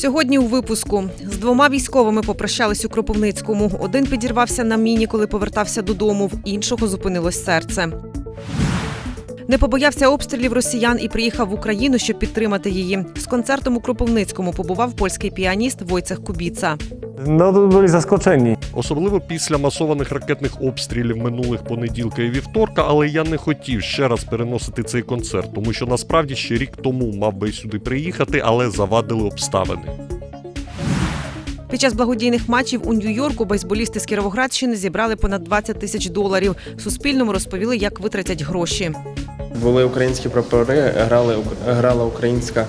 Сьогодні у випуску з двома військовими попрощались у Кропивницькому. Один підірвався на міні, коли повертався додому, в іншого зупинилось серце. Не побоявся обстрілів росіян і приїхав в Україну, щоб підтримати її. З концертом у Кропивницькому побував польський піаніст Войцех Кубіца. No to byli zaskoczeni. Особливо після масованих ракетних обстрілів минулих понеділка і вівторка, але я не хотів ще раз переносити цей концерт, тому що насправді ще рік тому мав би сюди приїхати, але завадили обставини. Під час благодійних матчів у Нью-Йорку бейсболісти з Кіровоградщини зібрали понад 20 тисяч доларів. Суспільному розповіли, як витратять гроші. Були українські прапори, грали грала українська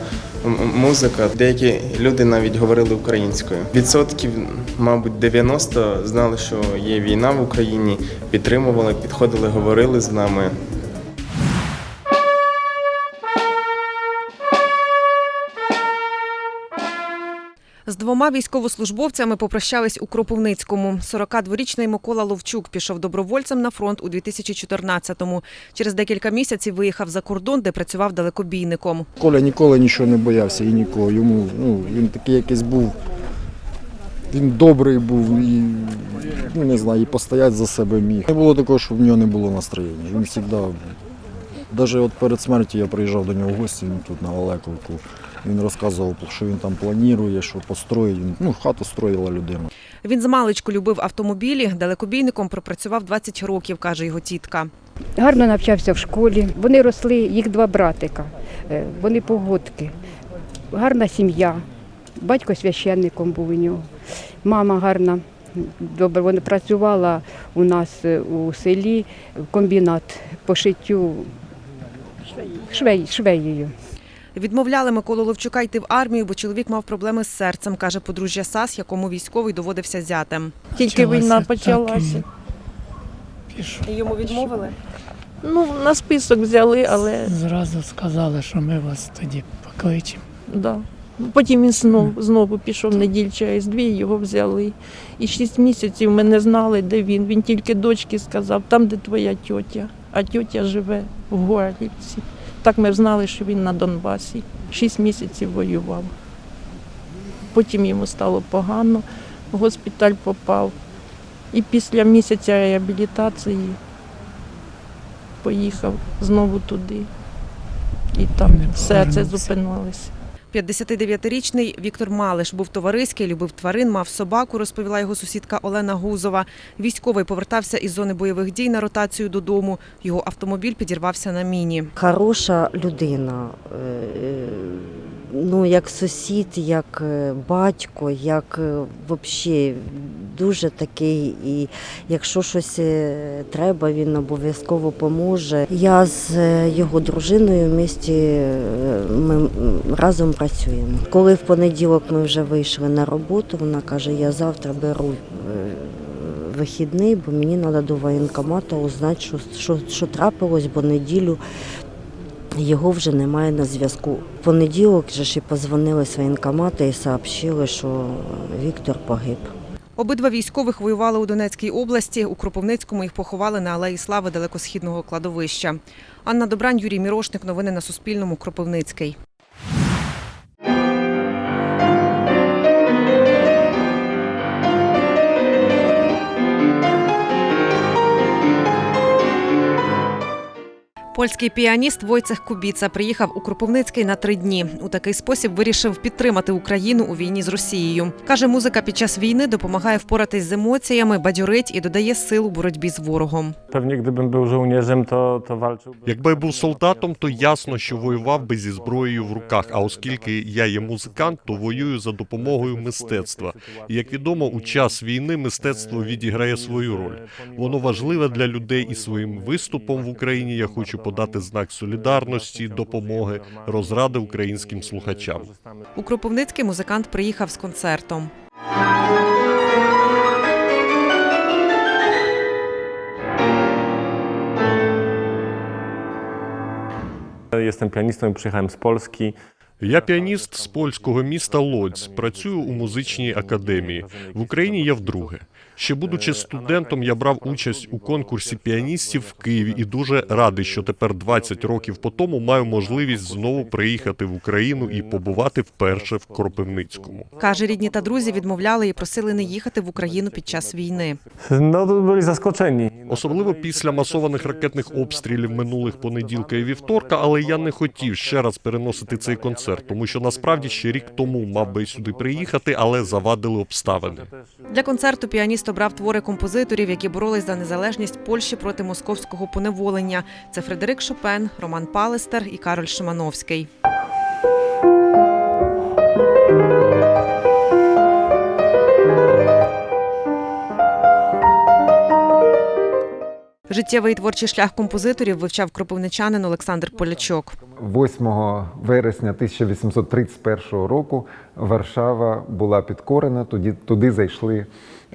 музика. Деякі люди навіть говорили українською. Відсотків, мабуть, 90 знали, що є війна в Україні, підтримували, підходили, говорили з нами. Двома військовослужбовцями попрощались у Кропивницькому. 42-річний Микола Ловчук пішов добровольцем на фронт у 2014-му. Через декілька місяців виїхав за кордон, де працював далекобійником. Коля ніколи нічого не боявся і нікого. Йому ну, він такий якийсь був. Він добрий був і ну, не знаю, і постояти за себе міг. Не було такого, що в нього не було настроєння. Він завжди, навіть перед смертю я приїжджав до нього в гості він тут на Олековку. Він розказував, що він там планує, що построїть. Ну, хату строїла людина. Він з маличку любив автомобілі. Далекобійником пропрацював 20 років, каже його тітка. Гарно навчався в школі. Вони росли, їх два братика, е, вони погодки. Гарна сім'я. Батько священником був у нього. Мама гарна. Добре, вона працювала у нас е, у селі в комбінат по шиттю швей, швеєю. Відмовляли Миколу Ловчука йти в армію, бо чоловік мав проблеми з серцем, каже подружжя САС, якому військовий доводився зятем. Тільки війна почалася. і Пішов. Йому відмовили? Ну, на список взяли, але Зразу сказали, що ми вас тоді покличемо. да. потім він знов, знову пішов неділь через дві, його взяли. І шість місяців ми не знали, де він. Він тільки дочці сказав, там, де твоя тьотя, а тьотя живе в Горлівці. Так ми знали, що він на Донбасі. Шість місяців воював. Потім йому стало погано, в госпіталь попав. І після місяця реабілітації поїхав знову туди. І там все серце зупинилося. 59-річний Віктор Малиш був товариський, любив тварин, мав собаку, розповіла його сусідка Олена Гузова. Військовий повертався із зони бойових дій на ротацію додому. Його автомобіль підірвався на міні. Хороша людина. Е, Ну, як сусід, як е, батько, як взагалі дуже такий. І якщо щось е, треба, він обов'язково поможе. Я з е, його дружиною в місті е, ми разом працюємо. Коли в понеділок ми вже вийшли на роботу, вона каже, я завтра беру. е, Вихідний, бо мені треба до воєнкомату узнати, що, що, що трапилось, бо неділю його вже немає на зв'язку. В понеділок же ж і позвонили з воєнкомату і сообщили, що Віктор погиб. Обидва військових воювали у Донецькій області. У Кропивницькому їх поховали на алеї Слави далекосхідного кладовища. Анна Добрань, Юрій Мірошник. Новини на Суспільному. Кропивницький. Польський піаніст Войцех Кубіца приїхав у Кропивницький на три дні. У такий спосіб вирішив підтримати Україну у війні з Росією. Каже, музика під час війни допомагає впоратись з емоціями, бадьорить і додає сил у боротьбі з ворогом. Pewnie gdybym był żołnierzem, to, to walczyłbym. Якби я був солдатом, то ясно, що воював би зі зброєю в руках. А оскільки я є музикант, то воюю за допомогою мистецтва. І як відомо, у час війни мистецтво відіграє свою роль. Воно важливе для людей, і своїм виступом в Україні я хочу подати знак солідарності, допомоги, розради українським слухачам. У Кропивницький музикант приїхав з концертом. Jestem pianistą i przyjechałem z Polski. Я піаніст з польського міста Лодзь. Працюю у музичній академії. В Україні я вдруге. Ще будучи студентом, я брав участь у конкурсі піаністів в Києві і дуже радий, що тепер 20 років по тому маю можливість знову приїхати в Україну і побувати вперше в Кропивницькому. Каже, рідні та друзі відмовляли і просили не їхати в Україну під час війни. To byli zaskoczeni. Особливо після масованих ракетних обстрілів минулих понеділка і вівторка, але я не хотів ще раз переносити цей концерт, тому що насправді ще рік тому мав би сюди приїхати, але завадили обставини. Для концерту піаніст обрав твори композиторів, які боролись за незалежність Польщі проти московського поневолення. Це Фредерик Шопен, Роман Палестер і Кароль Шимановський. Життєвий творчий шлях композиторів вивчав кропивничанин Олександр Полячок. 8 вересня 1831 року Варшава була підкорена, тоді туди зайшли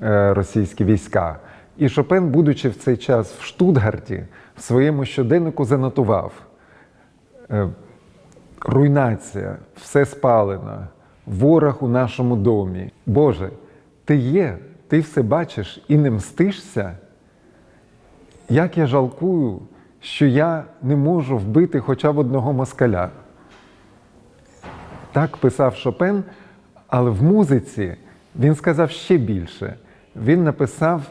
е, російські війська. І Шопен, будучи в цей час в Штутгарті, в своєму щоденнику занотував е, руйнація, все спалено, ворог у нашому домі. Боже, ти є, ти все бачиш і не мстишся. Як я жалкую, що я не можу вбити хоча б одного москаля. Так писав Шопен, але в музиці він сказав ще більше. Він написав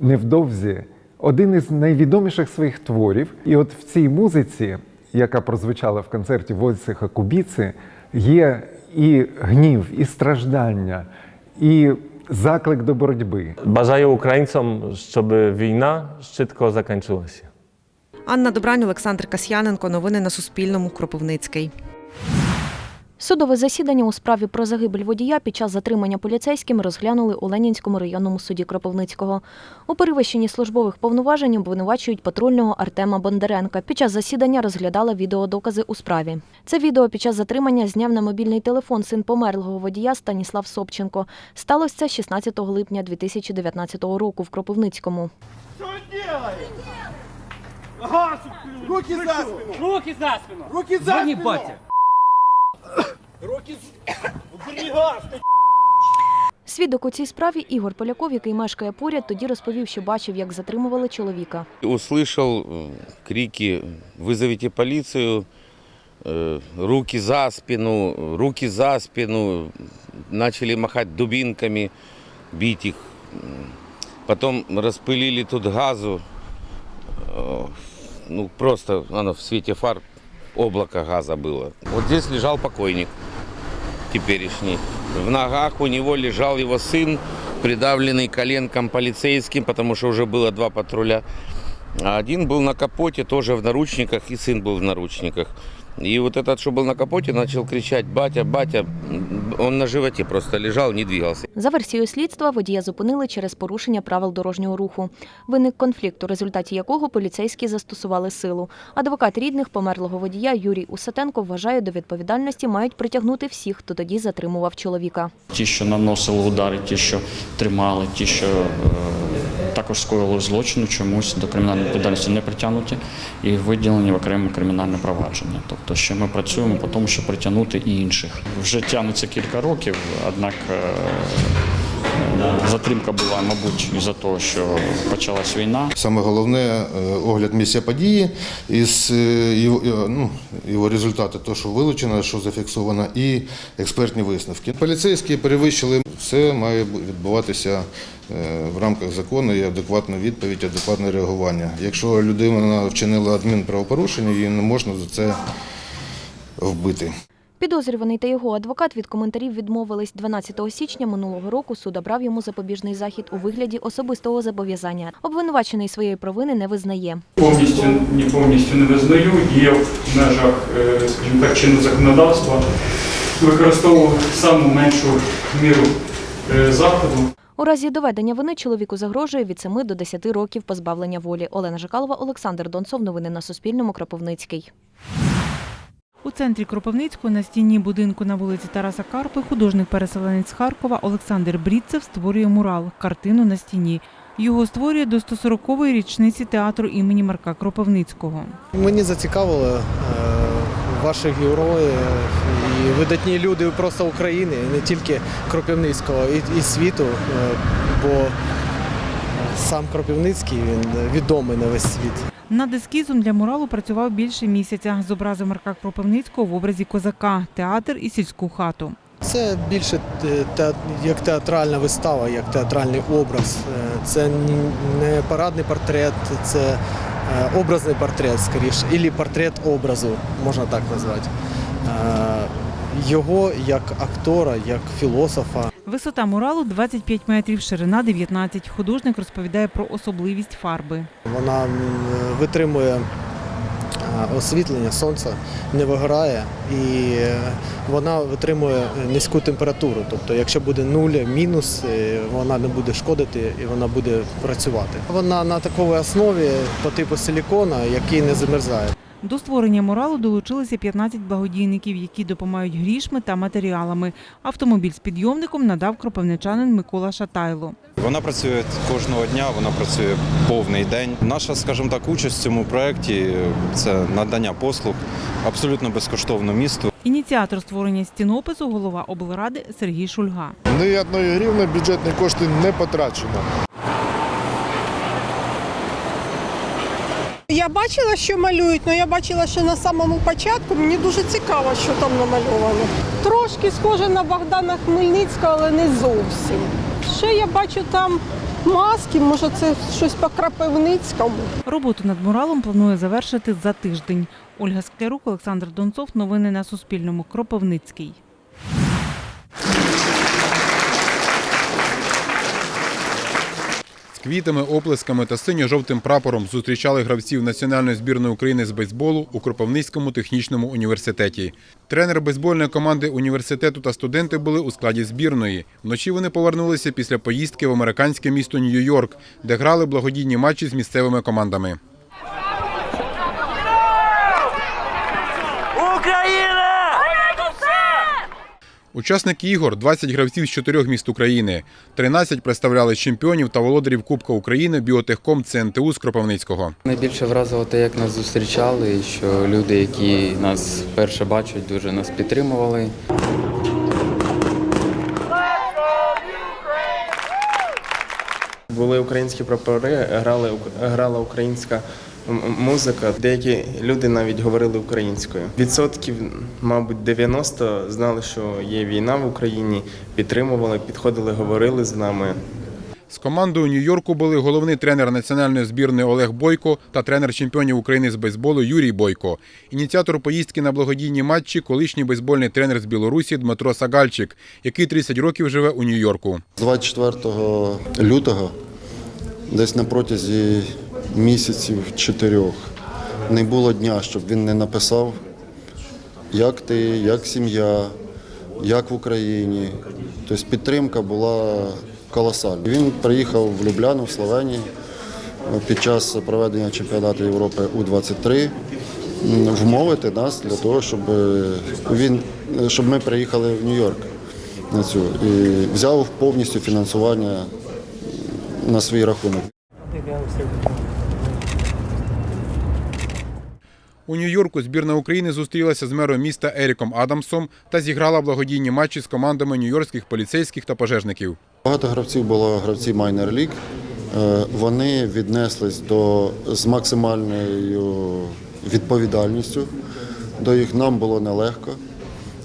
невдовзі один із найвідоміших своїх творів. І от в цій музиці, яка прозвучала в концерті Войцеха Кубіци, є і гнів, і страждання, і заклик до боротьби. Bажаю Українцям, щоб війна швидко закінчилася. Анна Добрань, Олександр Касьяненко. Новини на Суспільному. Кропивницький. Судове засідання у справі про загибель водія під час затримання поліцейськими розглянули у Ленінському районному суді Кропивницького. У перевищенні службових повноважень обвинувачують патрульного Артема Бондаренка. Під час засідання розглядали відеодокази у справі. Це відео під час затримання зняв на мобільний телефон син померлого водія Станіслав Собченко. Сталося це 16 липня 2019 року в Кропивницькому. Руки за спину! Руки за спину! Руки за спину! батя! Руки Убери газ! Свідок у цій справі Ігор Поляков, який мешкає поряд, тоді розповів, що бачив, як затримували чоловіка. Услышал э, крики «Вызовите полицию!», э, «Руки за спину!», «Руки за спину!», начали махать дубинками, бить их. М, Потом распылили тут газу, Э, ну просто оно в свете фар облако газа было. Вот здесь лежал покойник теперешний. В ногах у него лежал его сын, придавленный коленком полицейским, потому что уже было два патруля. А один был на капоте, тоже в наручниках, и сын был в наручниках. И вот этот, что был на капоте, начал кричать «Батя, батя!» Он на животе просто лежал, не двигался. За версією слідства, водія зупинили через порушення правил дорожнього руху. Виник конфлікт, у результаті якого поліцейські застосували силу. Адвокат рідних померлого водія Юрій Усатенко вважає, до відповідальності мають притягнути всіх, хто тоді затримував чоловіка. Ті, що наносили удари, ті, що тримали, ті, що е, також скоїли злочину, чомусь до кримінальної відповідальності не притягнуті і виділені в окреме кримінальне провадження. Тобто, що ми працюємо по тому, щоб притягнути і інших. Вже тягнеться кілька років, однак е, е, затримка була, мабуть, із-за того, що почалась війна. Саме головне е, огляд місця події із е, його, ну, його результати, то, що вилучено, що зафіксовано, і експертні висновки. Поліцейські перевищили, все має відбуватися в рамках закону і адекватна відповідь, адекватне реагування. Якщо людина вчинила адмінправопорушення, її не можна за це вбити. Підозрюваний та його адвокат від коментарів відмовились 12 січня минулого року. Суд обрав йому запобіжний захід у вигляді особистого зобов'язання. Обвинувачений своєї провини не визнає. Повністю ні повністю не визнаю. Є в межах, е, скажімо так, чинного законодавства. Використовував саму меншу міру е, заходу. У разі доведення вини чоловіку загрожує від 7 до 10 років позбавлення волі. Олена Жакалова, Олександр Донцов. Новини на Суспільному. Кропивницький. У центрі Кропивницького на стіні будинку на вулиці Тараса Карпи художник-переселенець з Харкова Олександр Брідцев створює мурал картину на стіні. Його створює до 140-ї річниці театру імені Марка Кропивницького. Мені зацікавило е, ваші герої і видатні люди просто України, не тільки Кропивницького, і, і світу, е, бо сам Кропивницький він відомий на весь світ. Над ескізом для муралу працював більше місяця. Зобразив Марка Кропивницького в образі козака, театр і сільську хату. Це більше те- як театральна вистава, як театральний образ. Е, Це не парадний портрет, це е, образний портрет, скоріше, або портрет образу, можна так назвати. Його як актора, як філософа. Висота муралу 25 метрів, ширина 19. Художник розповідає про особливість фарби. Вона витримує освітлення сонця, не вигорає і е, вона витримує низьку температуру. Тобто, якщо буде нуль, мінус, е, вона не буде шкодити і вона буде працювати. Вона на такій основі по типу силікона, який не замерзає. До створення муралу долучилися 15 благодійників, які допомагають грішми та матеріалами. Автомобіль з підйомником надав кропивничанин Микола Шатайло. Вона працює кожного дня, вона працює повний день. Наша, скажімо так, участь в цьому проєкті – це надання послуг абсолютно безкоштовно місту. Ініціатор створення стінопису голова облради Сергій Шульга. Ні одної гривни бюджетні кошти не потрачено. Я бачила, що малюють, але я бачила, що на самому початку мені дуже цікаво, що там намальовано. Трошки схоже на Богдана Хмельницького, але не зовсім. Ще я бачу там маски, може це щось по Крапивницькому. Роботу над муралом планує завершити за тиждень. Ольга Склярук, Олександр Донцов. Новини на Суспільному. Кропивницький. Квітами, оплесками та синьо-жовтим прапором зустрічали гравців національної збірної України з бейсболу у Кропивницькому технічному університеті. Тренер бейсбольної команди університету та студенти були у складі збірної. Вночі вони повернулися після поїздки в американське місто Нью-Йорк, де грали благодійні матчі з місцевими командами. Учасники ігор 20 гравців з чотирьох міст України. 13 представляли чемпіонів та володарів Кубка України біотехком ЦНТУ з Кропивницького. Найбільше вразило те, як нас зустрічали, і що люди, які нас вперше бачать, дуже нас підтримували. Були українські прапори, грали, грала українська музика. Деякі люди навіть говорили українською. Відсотків, мабуть, 90 знали, що є війна в Україні, підтримували, підходили, говорили з нами. З командою Нью-Йорку були головний тренер національної збірної Олег Бойко та тренер чемпіонів України з бейсболу Юрій Бойко. Ініціатор поїздки на благодійні матчі колишній бейсбольний тренер з Білорусі Дмитро Сагальчик, який 30 років живе у Нью-Йорку. З 24 лютого, десь на протязі місяців чотирьох, не було дня, щоб він не написав, як ти, як сім'я, як в Україні. Тобто підтримка була колосальна. Він приїхав в Любляну, в Словенії під час проведення чемпіонату Європи У-23 м, вмовити нас для того, щоб він щоб ми приїхали в Нью-Йорк на цю і взяв повністю фінансування на свій рахунок. У Нью-Йорку збірна України зустрілася з мером міста Еріком Адамсом та зіграла благодійні матчі з командами нью-йоркських поліцейських та пожежників. Багато гравців було гравці Майнер Ліг. Вони віднеслись до з максимальною відповідальністю. До їх нам було нелегко.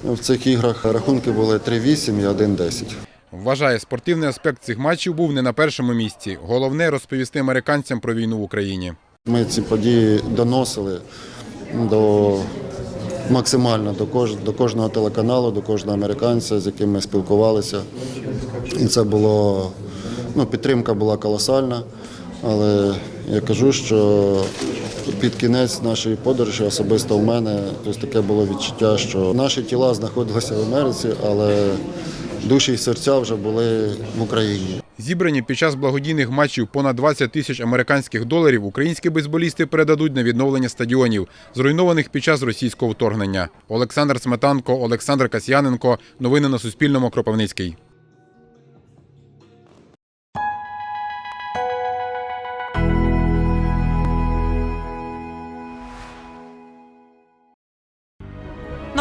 В цих іграх рахунки були 3-8 і 1-10. Вважає, спортивний аспект цих матчів був не на першому місці. Головне розповісти американцям про війну в Україні. Ми ці події доносили до максимально до, кож, до кожного телеканалу, до кожного американця, з яким ми спілкувалися. І це було ну, підтримка була колосальна. Але я кажу, що під кінець нашої подорожі, особисто в мене, тобто таке було відчуття, що наші тіла знаходилися в Америці, але душі і серця вже були в Україні. Зібрані під час благодійних матчів понад 20 тисяч американських доларів українські бейсболісти передадуть на відновлення стадіонів, зруйнованих під час російського вторгнення. Олександр Сметанко, Олександр Касьяненко. Новини на Суспільному. Кропивницький.